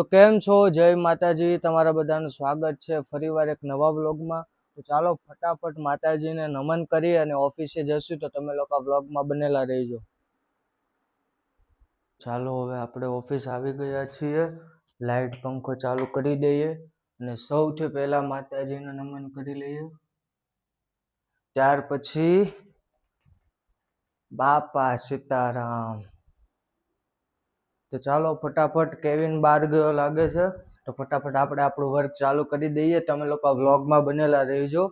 તો કેમ છો? જય માતાજી. તમારા બધાનું સ્વાગત છે ફરીવાર એક નવા વ્લોગમાં. તો ચાલો ફટાફટ માતાજીને નમન કરી અને ઓફિસે જશું તો તમે લોકો વ્લોગમાં બનેલા રહીજો. ચાલો હવે આપણે ઓફિસ આવી ગયા છીએ. લાઈટ પંખો ચાલુ કરી દઈએ અને સૌથી પહેલાં માતાજીને નમન કરી લઈએ. ત્યાર પછી બાપા સીતારામ. તો ચાલો ફટાફટ કેવિન બહાર ગયો લાગે છે. તો ફટાફટ આપણે આપણું વર્ક ચાલુ કરી દઈએ. તમે લોકો વ્લોગમાં બનેલા રહેજો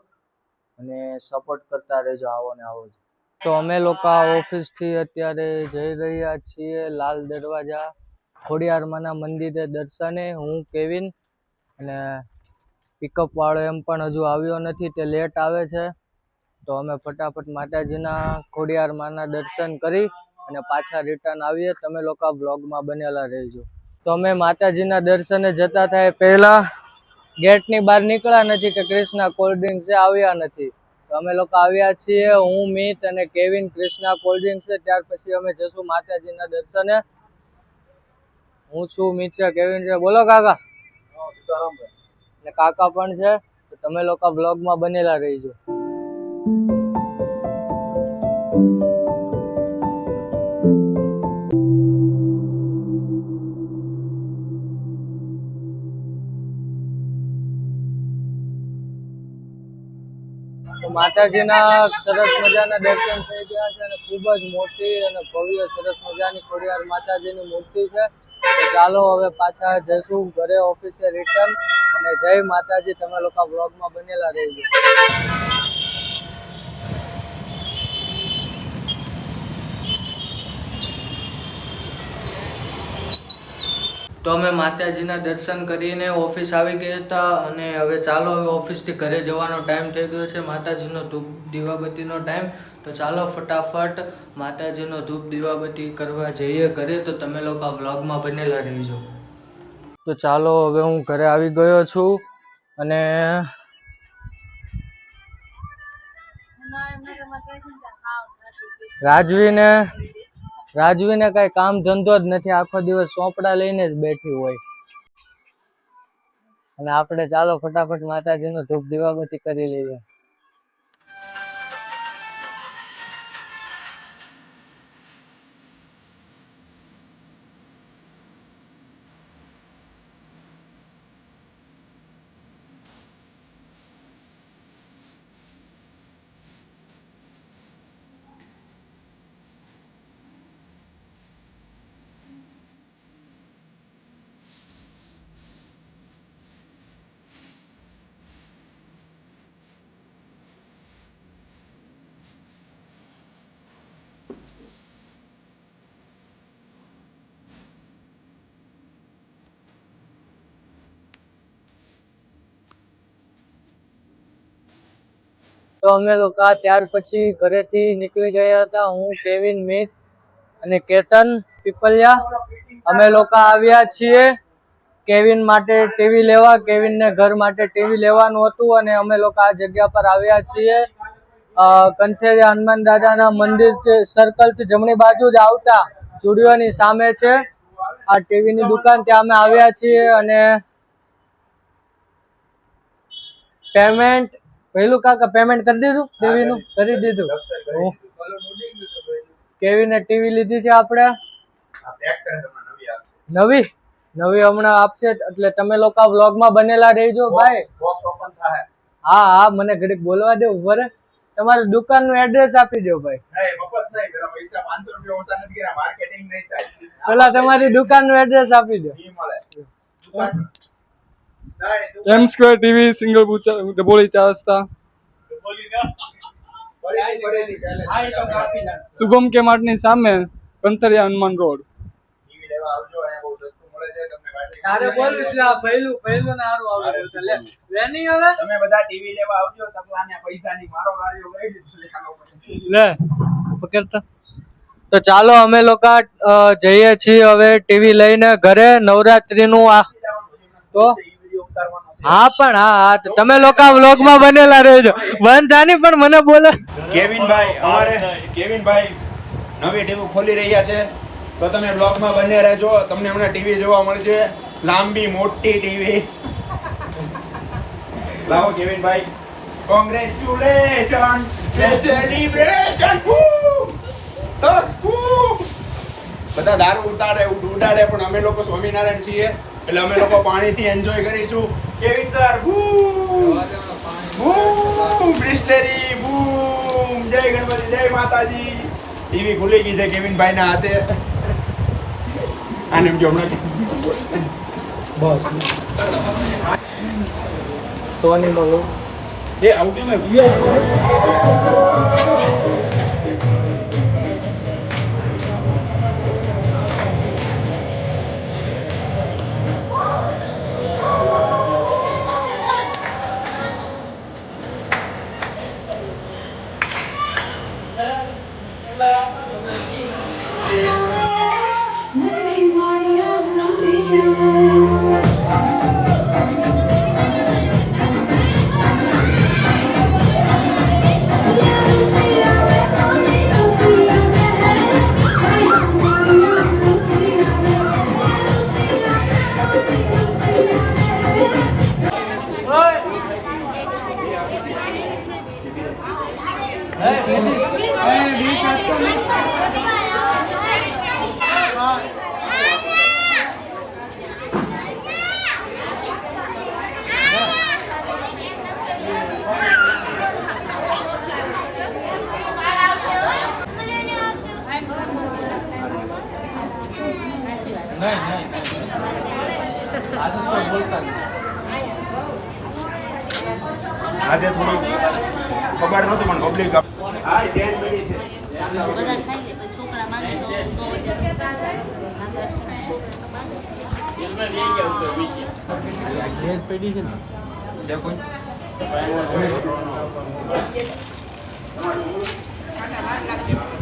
અને સપોર્ટ કરતા રહેજો આવો ને આવો તો અમે લોકો ઓફિસથી અત્યારે જઈ રહ્યા છીએ લાલ દરવાજા ખોડિયારમાંના મંદિરે દર્શને. હું કેવિન અને પિકઅપ વાળો એમ પણ હજુ આવ્યો નથી. તે લેટ આવે છે. તો અમે ફટાફટ માતાજીના ખોડિયારમાંના દર્શન કરી અને પાછા રિટર્ન આવીએ, તમે લોકો બ્લોગમાં બનેલા રહેજો. તો અમે માતાજીના દર્શને જતા થાય પહેલા, ગેટની બહાર નીકળ્યા નથી કે ક્રિષ્ના કોલ્ડ ડ્રિંક છે, આવ્યા નથી. તો અમે લોકો આવ્યા છીએ, હું, મિત અને કેવિન ક્રિષ્ના કોલ્ડ ડ્રિંક છે, ત્યાર પછી અમે જશું માતાજીના દર્શને. હું છું, મિત છે, કેવિન છે. બોલો કાકા. અને કાકા પણ છે, તો તમે લોકો બ્લોગમાં બનેલા રહીજો. માતાજીના સરસ મજાના દર્શન થઈ ગયા છે અને ખૂબ જ મોટી અને ભવ્ય સરસ મજાની ખોડિયાર માતાજીની મૂર્તિ છે. ચાલો હવે પાછા જઈશું ઘરે ઓફિસે રિટર્ન અને જય માતાજી, તમે લોકો બ્લોગમાં બનેલા રહેજો. તો અમે માતાજીના દર્શન કરીને ઓફિસ આવી ગયા હતા અને હવે ચાલો હવે ઓફિસથી ઘરે જવાનો ટાઈમ થઈ ગયો છે. માતાજીનો ધૂપ દીવાબત્તીનો ટાઈમ. તો ચાલો ફટાફટ માતાજીનો ધૂપ દીવાબત્તી કરવા જઈએ ઘરે. તો તમે લોકો આ વ્લોગમાં બનેલા રહીજો. તો ચાલો હવે હું ઘરે આવી ગયો છું અને રાજવીને રાજવીને કઈ કામ ધંધો જ નથી. આખો દિવસ ચોપડા લઈને જ બેઠી હોય. અને આપણે ચાલો ફટાફટ માતાજીનો ધૂપ દીવાબત્તી કરી લઈએ. તો અમે લોકો ત્યાર પછી ઘરેથી નીકળી ગયા હતા. હું, કેવિન, મિત અને કેતન, પીપલિયા. અમે લોકો આવ્યા છીએ કેવિન માટે ટીવી લેવા. કેવિનને ઘર માટે ટીવી લેવાનું હતું અને અમે લોકો આ જગ્યા પર આવ્યા છીએ. કંઠેરિયા હનુમાન દાદાના મંદિર સર્કલથી જમણી બાજુ જ આવતા સ્ટુડિયોની સામે છે. આ ટીવીની દુકાન ત્યાં અમે આવ્યા છીએ અને પેમેન્ટ પહેલું કાકા પેમેન્ટ કરી દીધું ટીવી નું કરી દીધું. કેવી ને ટીવી લીધી છે આપણે? નવી નવી? હમણાં આપશે એટલે તમે લોકો વ્લોગમાં બનેલા રહેજો ભાઈ. હા હા મને ઘડીક બોલવા દે ઊભો રે તમારી દુકાનનું એડ્રેસ આપી દો ભાઈ. પેલા તમારી દુકાનનું એડ્રેસ આપી દો. એમ સ્ક્વેર ટીવી સિંગલ ડબોલી ચાર રસ્તા શુભમ કે માર્ટની સામે કંતરિયા હનુમાન રોડ તારે બોલું છે આ પહેલું પહેલું ને હારું આવડે લે લે હવે તમે બધા ટીવી લેવા આવજો તકલાને પૈસાની મારો ગાડીઓ ગઈ દીધું લે. પકડતા. તો ચાલો અમે લોકો જઈએ છીએ હવે ટીવી લઈને ઘરે. નવરાત્રીનું આ તો? હા, પણ હા તમે લોકો વ્લોગમાં બનેલા રહેજો. બંધ જાની પણ મને બોલે. કેવિનભાઈ, અમારે કેવિનભાઈ નવી ટીવી ખોલી રહ્યા છે. તો તમે બ્લોગમાં બને રહેજો. તમને હમણાં ટીવી જોવા મળશે. લાંબી, મોટી ટીવી. લાવો કેવિનભાઈ. કોંગ્રેચ્યુલેશન સેલિબ્રેશન બધા દારૂ ઉતારે ઉડાડે, પણ અમે લોકો સ્વામિનારાયણ છીએ. એટલે અમે લોકો પાણીથી એન્જોય કરીશું. કેવિન સર બૂમ! બ્રિસ્લેરી બૂમ! જય ગણપતિ જય માતાજી! ટીવી ખુલી ગઈ છે કેવિનભાઈ ના હાથે. આને જો હમણાં સોની નો look. એ નહીં નહીં આજે તો બોલતા નહીં આજે થોડું ખબર નહોતી પણ પબ્લિક હા જૈન મળી છે બધા ખાઈ લે છોકરા માંગે તો તો ઘેર પેઢી છે ને કોઈ તમારું